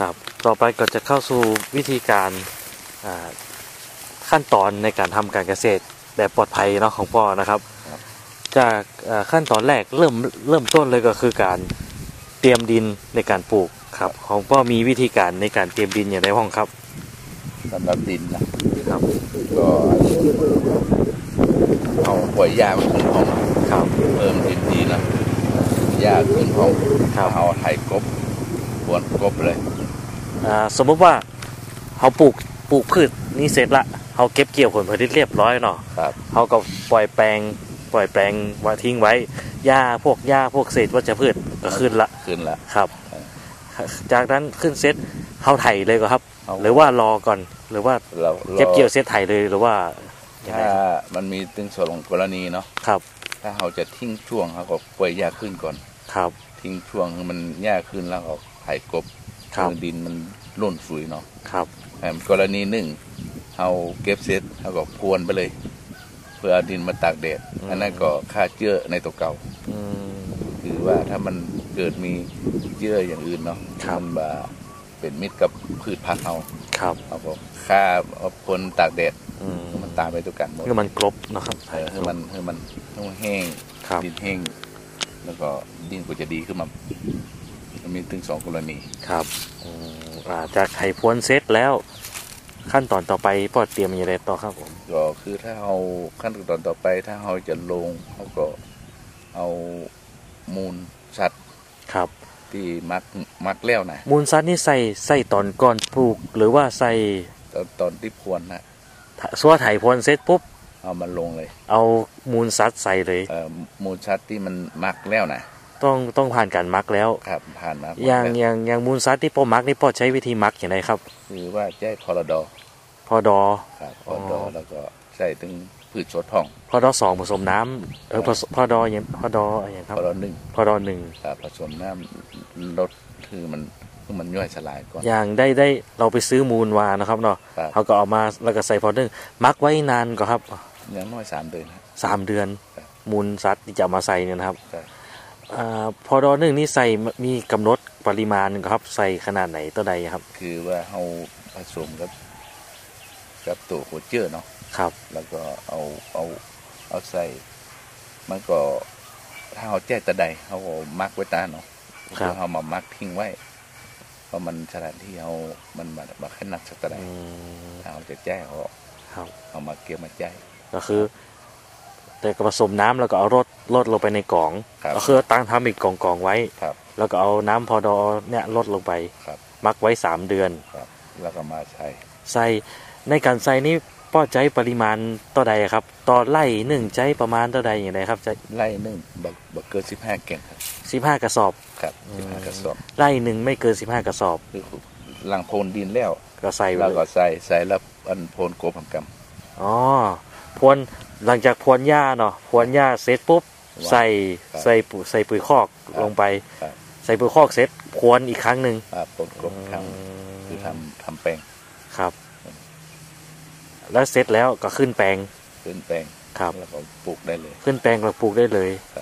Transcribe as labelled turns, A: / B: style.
A: ครับต่อไปก็จะเข้าสู่วิธีการอ่าขั้นตอนในการทำการเกษตรแบบปลอดภัยเนาะของพ่อนะครับ
B: ครับ
A: จากอ่าขั้นตอนแรกเริ่มเริ่มต้นเลยก็คือการเตรียมดินในการปลูกครับ ของพ่อมีวิธีการในการเตรียมดินอย่างไรบ้างครับ
B: สำหรับดินนะครับก็เอาปล่อยยามันขึ้นห้อง
A: ครับ
B: เพิ่มดินดีนะยาขึ้นห้อง
A: ครับ
B: เอาไถกบ กวนกบเลย
A: อ่าสมมุติว่าเขาปลูกปลูกพืชนี่เสร็จละเขาเก็บเกี่ยวผลผลิตเรียบร้อยเนาะ
B: ครับ
A: เขาก็ปล่อยแปลงปล่อยแปลงไว้ทิ้งไว้หญ้าพวกหญ้าพวกเศษวัชพืชก็ขึ้นละ
B: ขึ้นละ
A: ครับ
B: เออ
A: จากนั้นขึ้นเซตเขาไถเลยก็ครับ
B: เอา
A: หรือว่ารอก่อนหรือว่า
B: เรา
A: เก็บเกี่ยวเซตไถเลยหรือว่ายังไง
B: ถ้ามันมีตึงสองกรณีเนาะ
A: ครับ
B: ถ้าเราจะทิ้งช่วงเขาก็ปล่อยยาขึ้นก่อน
A: ครับ
B: ทิ้งช่วงให้มันหญ้าขึ้นแล้วก็ ไถกบ
A: ครับ
B: ให้ดินมันร่นสุยเนาะ
A: ครับ
B: แต่กรณีหนึ่งเราเก็บเสร็จเราก็พรวนไปเลย เพื่อเอาดินมาตากแดดอันนั้นก็ฆ่าเชื้อในตัวเก่า
A: อืม
B: คือว่าถ้ามันเกิดมีเชื้ออย่างอื่นเนาะ
A: ครับ
B: มันบ่าเป็นมิตรกับพืชพันธุ์เรา
A: ครับ
B: เราก็ฆ่าเอาพรวนตากแดด
A: อืม
B: ให้มันตายไปตัวกันหมด
A: คือมันกรบนะครับ
B: เออให้มันให้มันให้มันแห้ง
A: ครับ
B: ดินแห้งแล้วก็ดินก็จะดีขึ้นมา มันมีถึงสองกรณี
A: ครับอืมอ่าจากไถพรวนเซตแล้ว ขั้นตอนต่อไปปอดเตรียมอย่างไรต่อครับผม
B: ก็คือถ้าเราขั้นตอนต่อไปถ้าเราจะลงเราก็เอามูลสัตว์
A: ครับ
B: ที่มักมักแล้วนะ
A: มูลซัดนี่ใส่ใส่ตอนก่อนปลูก หรือว่าใส่
B: ตอนตอนที่พรวนนะ
A: ซัวไถพรวนเซตปุ๊บ
B: เอามันลงเลย
A: เอามูลซัดใส่เลย
B: เอ่อมูลสัตว์ที่มันมักแล้วนะ
A: ต้องต้องผ่านการมักแล้ว
B: ครับผ่านมาหมด
A: อย่าง
B: แล้ว
A: อย่างอย่างมูลซัดที่พ่อมักนี่พ่อใช้วิธีมักอย่างไรครับ
B: คือว่าแจ้พอรดอ
A: พอดอ
B: ครับพอรดอ
A: อ
B: แล้วก็ใส่ถึงพืชสดทอง
A: พอดอสองผสมน้ำเออผสพอดออย่างพอดออย่างครับ
B: พอรดอหนึ่ง
A: พอดอหนึ่ง
B: ครับผสมน้ำลดคือมันคือมันย่อยสลายก่อน
A: อย่างได้ได้เราไปซื้อมูลวานะครับเนาะ
B: ครับ
A: เขาก็เอามาแล้วก็ใส่พอดนึงมักไว้นานก็ครับ
B: อย่างน้อยสามเดือนครับ
A: สามเดือน
B: ครับ
A: มูลซัดที่จะเอามาใส่เนี่ยนะครับ
B: ครับ
A: อ่า พอดอหนึ่งนี่ใส่มีกำหนดปริมาณครับใส่ขนาดไหนตัวใดครับ
B: คือว่าเราผสมกับกับตัวหัวเจือเนาะ
A: ครับ
B: แล้วก็เอาเอาเอาใส่มันก็ถ้าเราแจ้ตะใดเขาก็มักไว้ตาเนาะ
A: ครับ
B: เขามามักทิ้งไว้เพราะมันสถานที่เขามันมามาขนาดสักตะใด
A: อืม
B: ถ้าเขาจะแจ้เขาก็
A: ครับ
B: เอามาเก็บมาแจ้
A: ก็คือ แต่ก็ผสมน้ำแล้วก็เอารดลดลงไปในกล่อง
B: ครับ
A: ก็คือตั้งทำอีกกล่องกองๆไว้
B: ครับ
A: แล้วก็เอาน้ำพอดอเนี่ยลดลงไป
B: ครับ
A: มักไว้สามเดือน
B: ครับแล้วก็มาใส่
A: ใส่ในการใส่นี่ป้อใจปริมาณต่อใดครับต่อไล่หนึ่งใจประมาณต่อใดอย่างไรครับจะ
B: ไล่หนึ่งบักบักเกินสิบห้าเก่งครับ
A: สิบห้ากระสอบ
B: ครับ
A: อื
B: สิบ
A: ม
B: ห้ากระสอบ
A: ไล่หนึ่งไม่เกินสิบห้ากระสอบ
B: คือหลังโพนดินแล้ว
A: ก็ใส่ไป
B: แล้ว
A: เลย
B: ก็ใส่ใส่แล้วอันโพนโกบผักกำ
A: อ๋อ พรวนหลังจากพรวนหญ้าเนาะพรวนหญ้าเสร็จปุ๊บ
B: วาง
A: ใส่
B: ครับ
A: ใส่ปุ๋ยใส่ปุ๋ยคอก
B: ครับ
A: ลงไป
B: ครับ
A: ใส่ปุ๋ยคอกเสร็จพรวนอีกครั้งหนึ่ง
B: อ่าโพนโกบทำคือทำทำแปลง
A: ครับ แล้วเสร็จแล้วก็ขึ้นแปลง
B: ขึ้นแปลง
A: ครับ
B: แล้วก็ปลูกได้เลย
A: ขึ้นแปลงเราปลูกได้เลย
B: ครับ
A: อ๋อ